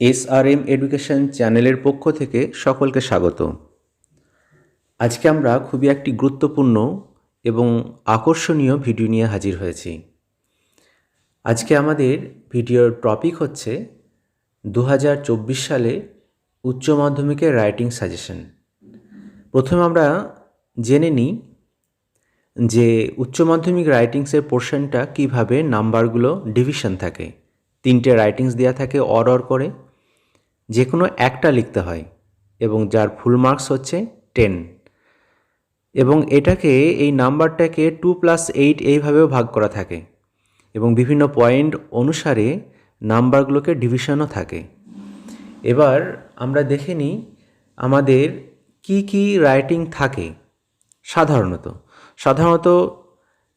S আর M education চ্যানেলের পক্ষ থেকে সকলকে স্বাগত। আজকে আমরা খুবই একটি গুরুত্বপূর্ণ এবং আকর্ষণীয় ভিডিও নিয়ে হাজির হয়েছি। আজকে আমাদের ভিডিওর টপিক হচ্ছে দু হাজার চব্বিশ সালে উচ্চ মাধ্যমিকের রাইটিং সাজেশন। প্রথমে আমরা জেনে নিই যে উচ্চ মাধ্যমিক রাইটিংসের পোর্শনটা কীভাবে নাম্বারগুলো ডিভিশন থাকে। তিনটে রাইটিংস দেওয়া থাকে, অর অর করে। যে কোনো একটা লিখতে হয় এবং যার ফুল মার্কস হচ্ছে টেন। এবং এটাকে এই নাম্বারটাকে টু প্লাস এইট এইভাবেও ভাগ করা থাকে এবং বিভিন্ন পয়েন্ট অনুসারে নাম্বারগুলোকে ডিভিশনও থাকে। এবার আমরা দেখে নিই আমাদের কি কি রাইটিং থাকে সাধারণত। সাধারণত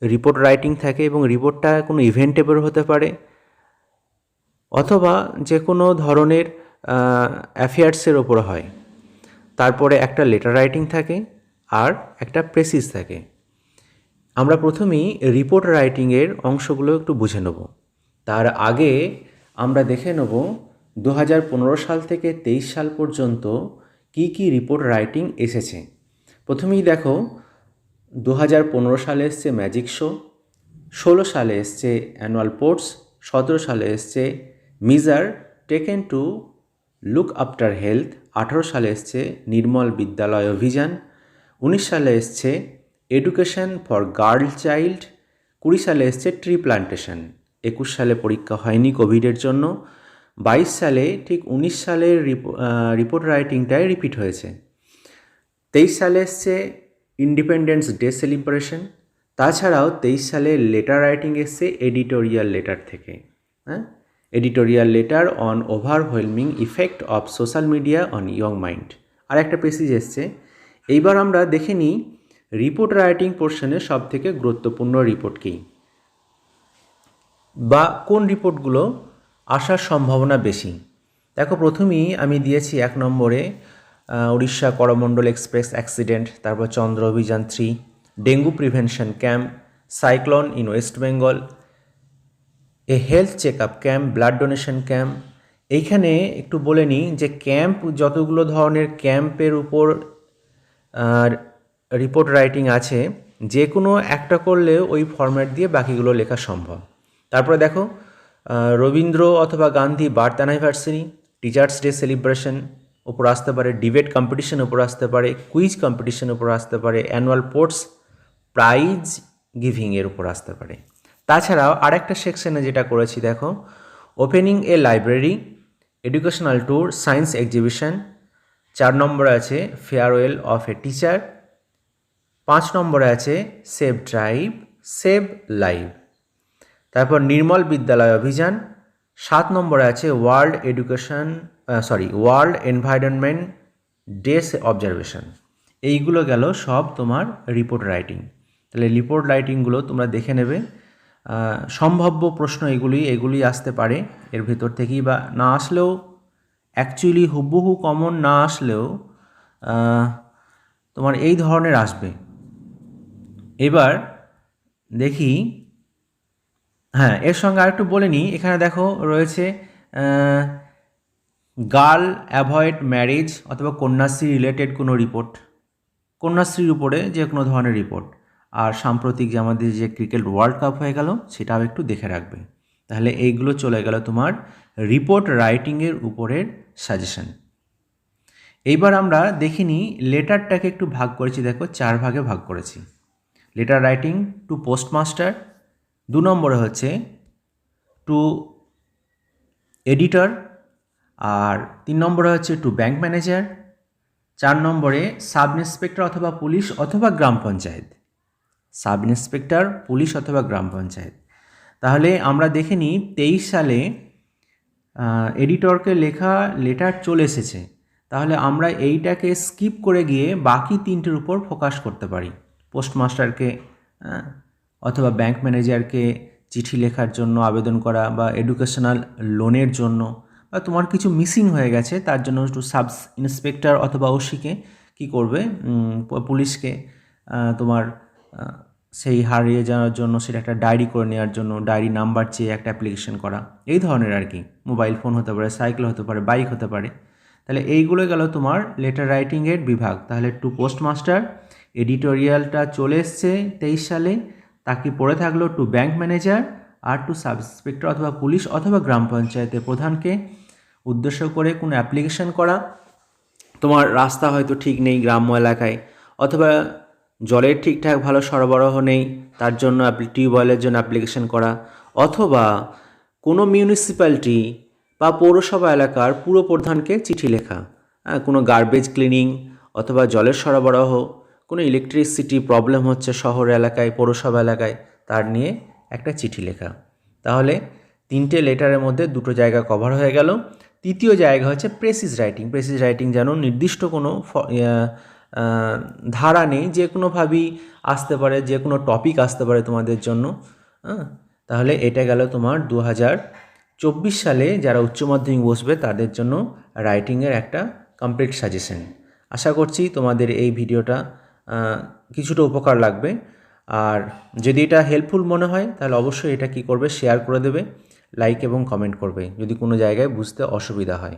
রিপোর্ট রাইটিং থাকে এবং রিপোর্টটা কোনো ইভেন্টেবল হতে পারে অথবা যে কোনো ধরনের অ্যাফেয়ার্সের ওপর হয়। তারপরে একটা লেটার রাইটিং থাকে আর একটা প্রেসিস থাকে। আমরা প্রথমেই রিপোর্ট রাইটিংয়ের অংশগুলো একটু বুঝে নেব। তার আগে আমরা দেখে নেব দু হাজার পনেরো সাল থেকে তেইশ সাল পর্যন্ত কি কি রিপোর্ট রাইটিং এসেছে। প্রথমেই দেখো দু হাজার পনেরো সালে এসছে ম্যাজিক শো ষোলো সালে এসছে অ্যানুয়াল পোর্টস সতেরো সালে এসছে measure taken to look after health আঠারো সালে এসছে নির্মল বিদ্যালয় অভিযান। উনিশ সালে এসছে এডুকেশন ফর গার্ল চাইল্ড কুড়ি সালে এসছে ট্রি প্লান্টেশন একুশ সালে পরীক্ষা হয়নি কোভিডের জন্য। বাইশ সালে, ঠিক উনিশ সালের রিপোর্ট রাইটিংটাই রিপিট হয়েছে। তেইশ সালে এসছে ইন্ডিপেন্ডেন্স ডে সেলিব্রেশন তাছাড়াও তেইশ সালে লেটার রাইটিং এসছে এডিটোরিয়াল লেটার থেকে। হ্যাঁ? Editorial letter on overwhelming effect of social media on young mind আর একটা পেসিজ এসছে। এইবার আমরা দেখে নিই রিপোর্ট রাইটিং পোর্শনের সব থেকে গুরুত্বপূর্ণ রিপোর্ট কী। বা কোন রিপোর্টগুলো আসার সম্ভাবনা বেশি। দেখো প্রথমেই আমি দিয়েছি এক নম্বরে উড়িষ্যা করমণ্ডল এক্সপ্রেস অ্যাক্সিডেন্ট তারপর চন্দ্র অভিযান three dengue prevention camp cyclone in West Bengal a health check up camp blood donation camp এইখানে একটু বলে নিই যে ক্যাম্প যতগুলো ধরনের ক্যাম্পের উপর রিপোর্ট রাইটিং আছে, যে কোনো একটা করলে ওই ফর্ম্যাট দিয়ে বাকিগুলো লেখা সম্ভব। তারপরে দেখো রবীন্দ্র অথবা Gandhi birth anniversary teachers day celebration ওপর আসতে পারে ডিবেট কম্পিটিশন ওপর আসতে পারে কুইজ কম্পিটিশন ওপর আসতে পারে অ্যানুয়াল স্পোর্টস প্রাইজ গিভিংয়ের উপর আসতে পারে। তাছাড়াও আরেকটা সেকশনে যেটা করেছি, দেখো opening a library educational tour science exhibition চার নম্বরে আছে ফেয়ারওয়েল অফ এ টিচার পাঁচ নম্বরে আছে সেভ ড্রাইভ সেভ লাইভ তারপর নির্মল বিদ্যালয় অভিযান, সাত নম্বরে আছে world education sorry world environment days observation এইগুলো গেল সব তোমার রিপোর্ট রাইটিং তাহলে রিপোর্ট রাইটিংগুলো তোমরা দেখে নেবে। সম্ভাব্য প্রশ্ন এগুলি এগুলি আসতে পারে। এর ভেতর থেকেই বা না আসলেও অ্যাকচুয়ালি হুবহু কমন না আসলেও তোমার এই ধরনের আসবে। এবার দেখি হ্যাঁ এর সঙ্গে আরেকটু বলে নিই। এখানে দেখো রয়েছে গার্ল অ্যাভয়েড ম্যারেজ অথবা কন্যাশ্রী রিলেটেড কোনো রিপোর্ট কন্যাশ্রীর উপরে যে কোনো ধরনের রিপোর্ট আর সাম্প্রতিক যে আমাদের যে ক্রিকেট ওয়ার্ল্ড কাপ হয়ে গেল, সেটাও একটু দেখে রাখবে। তাহলে এইগুলো চলে গেল তোমার রিপোর্ট রাইটিংয়ের উপরের সাজেশন এইবার আমরা দেখিনি লেটারটাকে একটু ভাগ করেছি, দেখো, চার ভাগে ভাগ করেছি। লেটার রাইটিং টু পোস্টমাস্টার দু নম্বরে হচ্ছে টু এডিটর আর তিন নম্বরে হচ্ছে টু ব্যাংক ম্যানেজার চার নম্বরে সাব ইন্সপেক্টর অথবা পুলিশ অথবা গ্রাম পঞ্চায়েত। সাব ইন্সপেক্টর পুলিশ অথবা গ্রাম পঞ্চায়েত। তাহলে আমরা দেখে নিই তেইশ সালে এডিটরকে লেখা লেটার চলে এসেছে। তাহলে আমরা এইটাকে স্কিপ করে গিয়ে বাকি তিনটের উপর ফোকাস করতে পারি। পোস্টমাস্টারকে অথবা ব্যাংক ম্যানেজারকে চিঠি লেখার জন্য আবেদন করা বা এডুকেশনাল লোনের জন্য বা তোমার কিছু মিসিং হয়ে গেছে, তার জন্য একটু সাব ইন্সপেক্টর অথবা ওসিকে কী করবে? পুলিশকে তোমার সেই হারিয়ে যাওয়ার জন্য, সেটা একটা ডায়েরি করে নেওয়ার জন্য ডায়েরি নাম্বার চেয়ে একটা অ্যাপ্লিকেশন করা। এই ধরনের আর কি। মোবাইল ফোন হতে পারে সাইকেল হতে পারে বাইক হতে পারে। তাহলে এইগুলো গেল তোমার লেটার রাইটিংয়ের বিভাগ। তাহলে টু পোস্টমাস্টার এডিটোরিয়ালটা চলে এসছে তেইশ সালে। তাকে পড়ে থাকল টু ব্যাংক ম্যানেজার আর টু সাব ইন্সপেক্টর অথবা পুলিশ অথবা গ্রাম পঞ্চায়েতের প্রধানকে। উদ্দেশ্য করে কোনো অ্যাপ্লিকেশন করা। তোমার রাস্তা হয়তো ঠিক নেই গ্রাম্য এলাকায়। অথবা জলের ঠিকঠাক ভালো সরবরাহ নেই, তার জন্য টিউবওয়েলের জন্য অ্যাপ্লিকেশন করা, অথবা কোনো মিউনিসিপ্যালিটি বা পৌরসভা এলাকার পুরো প্রধানকে চিঠি লেখা হ্যাঁ কোনো গার্বেজ ক্লিনিং অথবা জলের সরবরাহ, কোনো ইলেকট্রিসিটি প্রবলেম হচ্ছে শহর এলাকায়, পৌরসভা এলাকায়, তার নিয়ে একটা চিঠি লেখা। তাহলে তিনটে লেটারের মধ্যে দুটো জায়গা কভার হয়ে গেল। তৃতীয় জায়গা হচ্ছে প্রেসিস রাইটিং প্রেসিস রাইটিং যেন নির্দিষ্ট কোনো ধারা নেই, যে কোনোভাবেই আসতে পারে, যে কোনো টপিক আসতে পারে তোমাদের জন্য। হ্যাঁ তাহলে এটা গেল তোমার দু হাজার চব্বিশ সালে যারা উচ্চ মাধ্যমিক বসবে তাদের জন্য রাইটিংয়ের একটা কমপ্লিট সাজেশন আশা করছি তোমাদের এই ভিডিওটা কিছুটা উপকার লাগবে। আর যদি এটা হেল্পফুল মনে হয়, তাহলে অবশ্যই এটা কি করবে শেয়ার করে দেবে লাইক এবং কমেন্ট করবে। যদি কোনো জায়গায় বুঝতে অসুবিধা হয়।